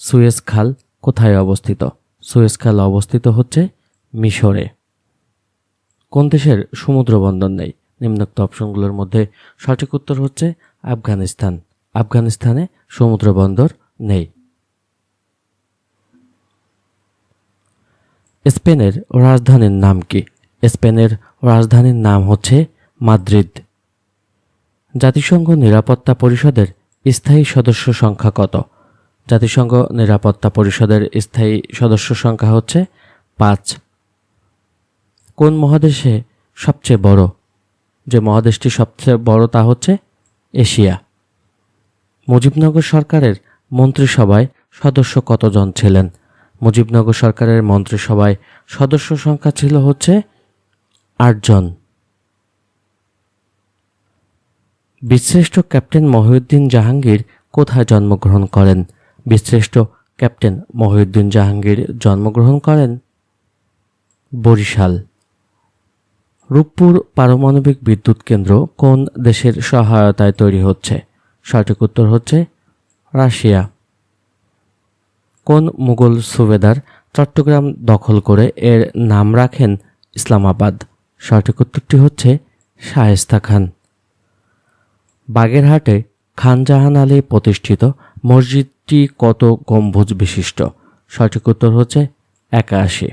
Suez খাল কোথায় অবস্থিত? সুয়েজ খাল অবস্থিত হচ্ছে মিশরে। কোন দেশের সমুদ্র বন্দর নেই? নিম্নোক্ত অপশনগুলোর মধ্যে সঠিক উত্তর হচ্ছে আফগানিস্তান। আফগানিস্তানে সমুদ্র বন্দর নেই। স্পেনের রাজধানীর নাম কি? স্পেনের রাজধানীর নাম হচ্ছে মাদ্রিদ। জাতিসংঘ নিরাপত্তা পরিষদের স্থায়ী সদস্য সংখ্যা কত? জাতিসংঘ নিরাপত্তা পরিষদের স্থায়ী সদস্য সংখ্যা হচ্ছে পাঁচ। কোন মহাদেশে সবচেয়ে বড়? যে মহাদেশটি সবচেয়ে বড় তা হচ্ছে এশিয়া। মুজিবনগর সরকারের মন্ত্রিসভায় সদস্য কতজন ছিলেন? মুজিবনগর সরকারের মন্ত্রিসভায় সদস্য সংখ্যা ছিল হচ্ছে আটজন বিশ্রেষ্ঠ ক্যাপ্টেন মহিউদ্দিন জাহাঙ্গীর কোথায় জন্মগ্রহণ করেন? বীরশ্রেষ্ঠ ক্যাপ্টেন মহিউদ্দিন জাহাঙ্গীর জন্মগ্রহণ করেন বরিশাল। রূপপুর পারমাণবিক বিদ্যুৎ কেন্দ্র কোন দেশের সহায়তায় তৈরি হচ্ছে? সঠিক উত্তর হচ্ছে রাশিয়া। কোন মুঘল সুবেদার চট্টগ্রাম দখল করে এর নাম রাখেন ইসলামাবাদ? সঠিক উত্তরটি হচ্ছে শায়েস্তা খান। বাগেরহাটে খানজাহান আলী প্রতিষ্ঠিত মসজিদটি কত গম্বুজ বিশিষ্ট সঠিক উত্তর হচ্ছে একাশি।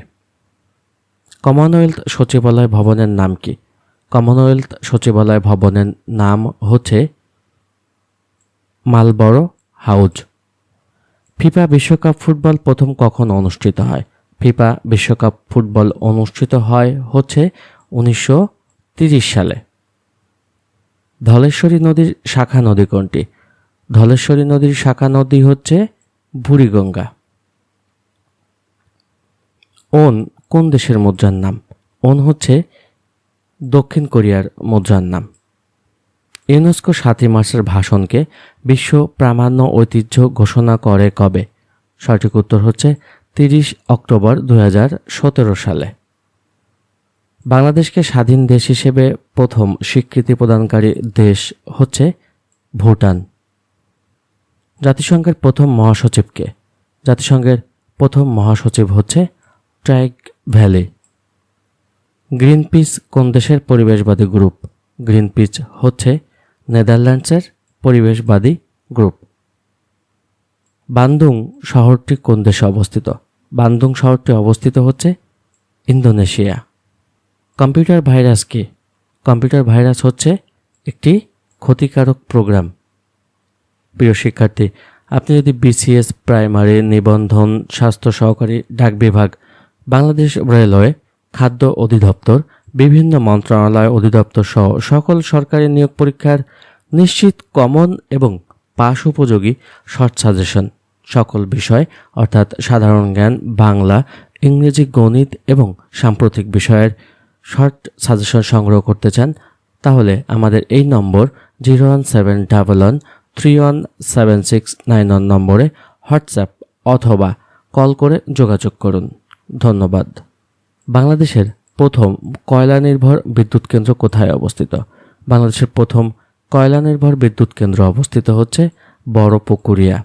কমনওয়েলথ সচিবালয় ভবনের নাম কি? কমনওয়েলথ সচিবালয় ভবনের নাম হচ্ছে মালবড়ো হাউজ। ফিফা বিশ্বকাপ ফুটবল প্রথম কখন অনুষ্ঠিত হয়? ফিফা বিশ্বকাপ ফুটবল অনুষ্ঠিত হয় হচ্ছে উনিশশো সালে। ধলেশ্বরী নদীর শাখা নদী কোনটি? ধলেশ্বরী নদীর শাখা নদী হচ্ছে বুড়িগঙ্গা। ওন কোন দেশের মুদ্রার নাম? ওন হচ্ছে দক্ষিণ কোরিয়ার মুদ্রার নাম। ইউনেস্কো সাতই মার্চের ভাষণকে বিশ্ব প্রামাণ্য ঐতিহ্য ঘোষণা করে কবে? সঠিক উত্তর হচ্ছে তিরিশ অক্টোবর দু হাজার সতেরো সালে। বাংলাদেশকে স্বাধীন দেশ হিসেবে প্রথম স্বীকৃতি প্রদানকারী দেশ হচ্ছে ভুটান। জাতিসংঘের প্রথম মহাসচিবকে। জাতিসংঘের প্রথম মহাসচিব হচ্ছে ট্রাইক ভ্যালি। গ্রিনপিস কোন দেশের পরিবেশবাদী গ্রুপ? গ্রিনপিস হচ্ছে নেদারল্যান্ডসের পরিবেশবাদী গ্রুপ। বান্দুং শহরটি কোন দেশে অবস্থিত? বান্দুং শহরটি অবস্থিত হচ্ছে ইন্দোনেশিয়া। কম্পিউটার ভাইরাস কি? কম্পিউটার ভাইরাস হচ্ছে একটি ক্ষতিকারক প্রোগ্রাম। প্রিয় শিক্ষার্থী, আপনি যদি বিসিএস প্রাইমারি নিবন্ধন স্বাস্থ্য সহকারী ডাক বিভাগ, বাংলাদেশ রেলওয়ে খাদ্য অধিদপ্তর, বিভিন্ন মন্ত্রণালয় অধিদপ্তর সহ সকল সরকারি নিয়োগ পরীক্ষার নিশ্চিত কমন এবং পাশ উপযোগী শর্ট সাজেশন সকল বিষয়, অর্থাৎ সাধারণ জ্ঞান, বাংলা, ইংরেজি, গণিত এবং সাম্প্রতিক বিষয়ের শর্ট সাজেশন সংগ্রহ করতে চান, তাহলে আমাদের এই number zero one seven double one three one seven six nine one নম্বরে হোয়াটসঅ্যাপ অথবা কল করে যোগাযোগ করুন। ধন্যবাদ। বাংলাদেশের প্রথম কয়লা নির্ভর বিদ্যুৎ কেন্দ্র কোথায় অবস্থিত? বাংলাদেশের প্রথম কয়লা নির্ভর বিদ্যুৎ কেন্দ্র অবস্থিত হচ্ছে বড় পুকুরিয়া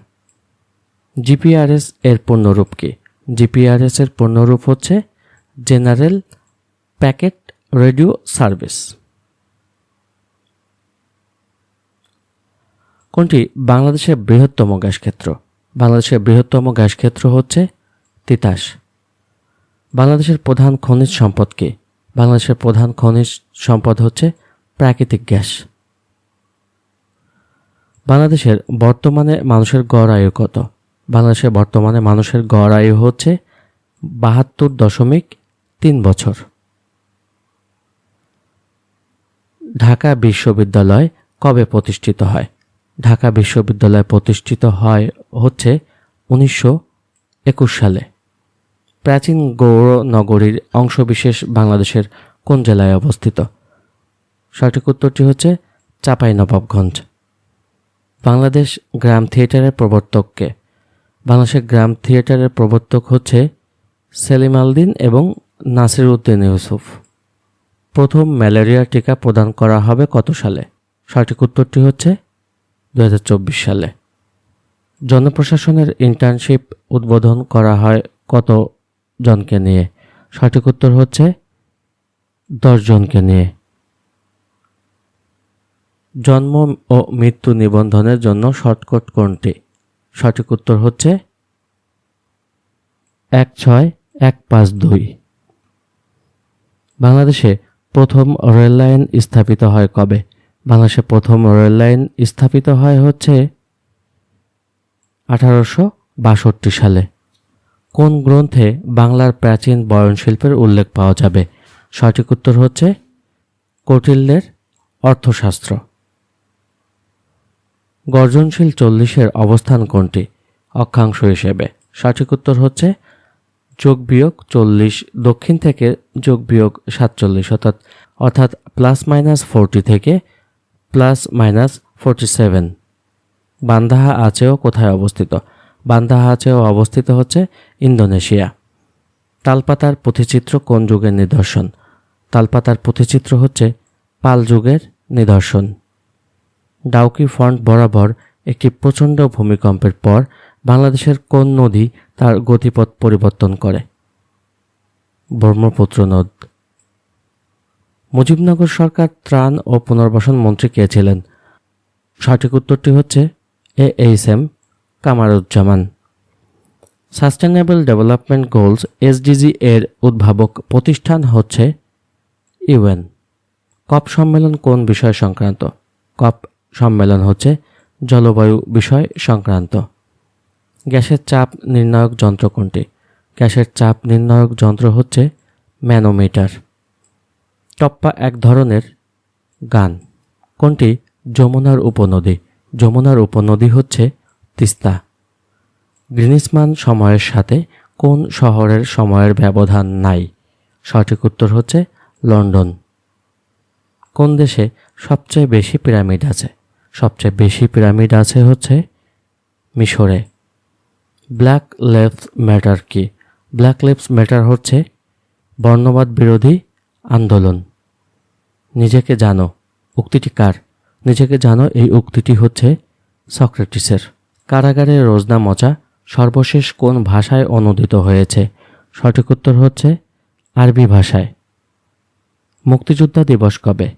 জিপিআরএস এর পূর্ণরূপ কি? জিপিআরএস এর পূর্ণরূপ হচ্ছে জেনারেল প্যাকেট রেডিও সার্ভিস। কোনটি? বাংলাদেশের বৃহত্তম গ্যাস ক্ষেত্র। বাংলাদেশের বৃহত্তম গ্যাস ক্ষেত্র হচ্ছে তিতাস। বাংলাদেশের প্রধান খনিজ সম্পদ কি? বাংলাদেশের প্রধান খনিজ সম্পদ হচ্ছে প্রাকৃতিক গ্যাস। বাংলাদেশের বর্তমানে মানুষের গড় আয়ু কত? বাংলাদেশের বর্তমানে মানুষের গড় আয়ু হচ্ছে বাহাত্তর দশমিক তিন বছর। ঢাকা বিশ্ববিদ্যালয় কবে প্রতিষ্ঠিত হয়? ঢাকা বিশ্ববিদ্যালয় প্রতিষ্ঠিত হয় হচ্ছে উনিশশো একুশ সালে। প্রাচীন গৌর নগরীর অংশবিশেষ বাংলাদেশের কোন জেলায় অবস্থিত? সঠিক উত্তরটি হচ্ছে চাপাই নবাবগঞ্জ বাংলাদেশ গ্রাম থিয়েটারের প্রবর্তককে বাংলাদেশের গ্রাম থিয়েটারের প্রবর্তক হচ্ছে সেলিম আলদিন এবং নাসির উদ্দিন ইউসুফ। প্রথম ম্যালেরিয়ার টিকা প্রদান করা হবে কত সালে? সঠিক উত্তরটি হচ্ছে দু হাজার চব্বিশ সালে। জনপ্রশাসনের ইন্টার্নশিপ উদ্বোধন করা হয় কত জনকে নিয়ে? সঠিক উত্তর হচ্ছে দশ জনকে নিয়ে। জন্ম ও মৃত্যু নিবন্ধনের জন্য শর্টকট কোনটি? সঠিক উত্তর হচ্ছে এক ছয় এক পাঁচ দুই। বাংলাদেশে প্রথম রেল লাইন স্থাপিত হয় কবে? বাংলাদেশে প্রথম রেল লাইন স্থাপিত হয় হচ্ছে আঠারোশো বাষট্টি সালে। কোন গ্রন্থে বাংলার প্রাচীন বয়ন শিল্পের উল্লেখ পাওয়া যাবে? সঠিক উত্তর হচ্ছে কৌটিল্যের অর্থশাস্ত্র। গর্জনশীল চল্লিশের অবস্থান কোনটি? অক্ষাংশ হিসেবে। সঠিক উত্তর হচ্ছে যোগ বিয়োগ চল্লিশ, দক্ষিণ থেকে যোগ বিয়োগ সাতচল্লিশ অর্থাৎ অর্থাৎ প্লাস মাইনাস ফোরটি থেকে plus minus forty seven. Banda আচেও কোথায় অবস্থিত? বান্দাহা আচেও অবস্থিত হচ্ছে ইন্দোনেশিয়া। তালপাতার পুঁথিচিত্র কোন যুগের নিদর্শন? তালপাতার পুঁথিচিত্র হচ্ছে পাল যুগের নিদর্শন। ডাউকি ফ্রন্ট বরাবর একটি প্রচণ্ড ভূমিকম্পের পর বাংলাদেশের কোন নদী তার গতিপথ পরিবর্তন করে? ব্রহ্মপুত্র নদ। মুজিবনগর সরকার ত্রাণ ও পুনর্বাসন মন্ত্রী কে ছিলেন? সঠিক উত্তরটি হচ্ছে A H M Kamaruzzaman. Sustainable development goals SDG এর উদ্ভাবক প্রতিষ্ঠান হচ্ছে ইউএন। কপ সম্মেলন কোন বিষয় সংক্রান্ত? কপ সম্মেলন হচ্ছে জলবায়ু বিষয় সংক্রান্ত। গ্যাসের চাপ নির্ণায়ক যন্ত্র কোনটি? গ্যাসের চাপ নির্ণায়ক যন্ত্র হচ্ছে ম্যানোমিটার। টপ্পা এক ধরনের গান। কোনটি? যমুনার উপনদী। যমুনার উপনদী হচ্ছে তিস্তা। গ্রিনিসমান সময়ের সাথে কোন শহরের সময়ের ব্যবধান নাই? সঠিক উত্তর হচ্ছে লন্ডন। কোন দেশে সবচেয়ে বেশি পিরামিড আছে? সবচেয়ে বেশি পিরামিড আছে হচ্ছে মিশরে। ব্ল্যাক লেফস ম্যাটার কি? ব্ল্যাক লেফস ম্যাটার হচ্ছে বর্ণবাদ বিরোধী আন্দোলন। নিজেকে জানো, উক্তিটি কার? নিজেকে জানো, এই উক্তিটি হচ্ছে সক্রেটিসের। কারাগারে রোজনা মচা সর্বশেষ কোন ভাষায় অনুদিত হয়েছে? সঠিক উত্তর হচ্ছে আরবি ভাষায়। মুক্তিযোদ্ধা দিবস কবে?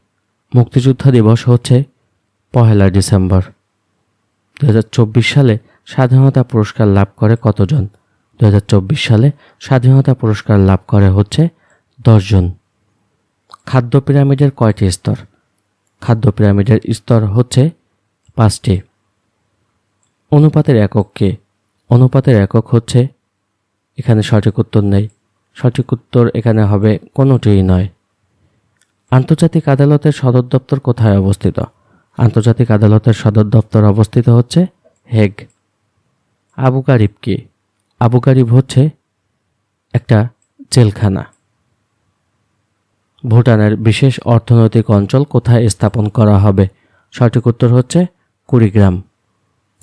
মুক্তিযোদ্ধা দিবস হচ্ছে পহেলা ডিসেম্বর। দু হাজার চব্বিশ সালে স্বাধীনতা পুরস্কার লাভ করে কতজন? দু হাজার চব্বিশ সালে স্বাধীনতা পুরস্কার লাভ করে হচ্ছে দশজন। খাদ্য পিরামিডের কয়টি স্তর? খাদ্য পিরামিডের স্তর হচ্ছে পাঁচটি। অনুপাতের একক অনুপাতের একক হচ্ছে, এখানে সঠিক উত্তর নেই। সঠিক উত্তর এখানে হবে কোনোটিই নয়। আন্তর্জাতিক আদালতের সদর দপ্তর কোথায় অবস্থিত? আন্তর্জাতিক আদালতের সদর দপ্তর অবস্থিত হচ্ছে হেগ। আবু গারিব কি? আবু গারিব হচ্ছে একটা জেলখানা। ভুটানের বিশেষ অর্থনৈতিক অঞ্চল কোথায় স্থাপন করা হবে? সঠিক উত্তর হচ্ছে কুড়িগ্রাম।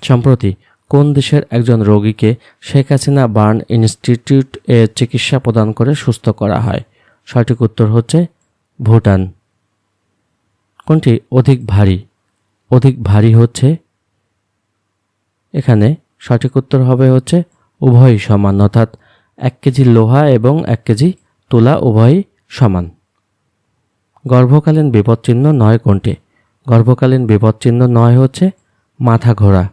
সম্প্রতি, কোন দেশের একজন রোগীকে শেখ হাসিনা বার্ন ইনস্টিটিউট এ চিকিৎসা প্রদান করে সুস্থ করা হয়? সঠিক উত্তর হচ্ছে ভুটান। কোনটি অধিক ভারী? অধিক ভারী হচ্ছে? এখানে সঠিক উত্তর হবে হচ্ছে উভয়ই সমান, অর্থাৎ এক কেজি লোহা এবং এক কেজি তুলা উভয়ই সমান। গর্ভকালীন বিপদচিহ্ন নয় কোনটি? গর্ভকালীন বিপদচিহ্ন নয় হচ্ছে মাথা ঘোরা।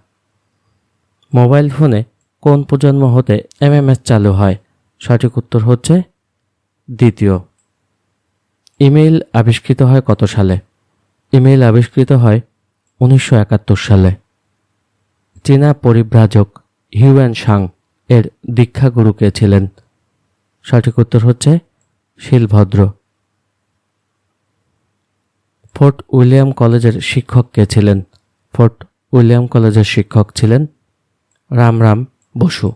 মোবাইল ফোনে কোন প্রজন্ম হতে এমএমএস চালু হয়? সঠিক উত্তর হচ্ছে দ্বিতীয়। ইমেইল আবিষ্কৃত হয় কত সালে? ইমেইল আবিষ্কৃত হয় উনিশশো একাত্তর সালে। চীনা পরিব্রাজক হিউয়ান সাং এর দীক্ষাগুরু কে ছিলেন? সঠিক উত্তর হচ্ছে শিলভদ্র। ফোর্ট উইলিয়াম কলেজের শিক্ষক কে ছিলেন? ফোর্ট উইলিয়াম কলেজের শিক্ষক ছিলেন রামরাম বসু।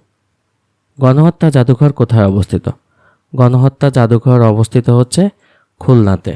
গণহত্যা জাদুঘর কোথায় অবস্থিত? গণহত্যা জাদুঘর অবস্থিত হচ্ছে খুলনাতে।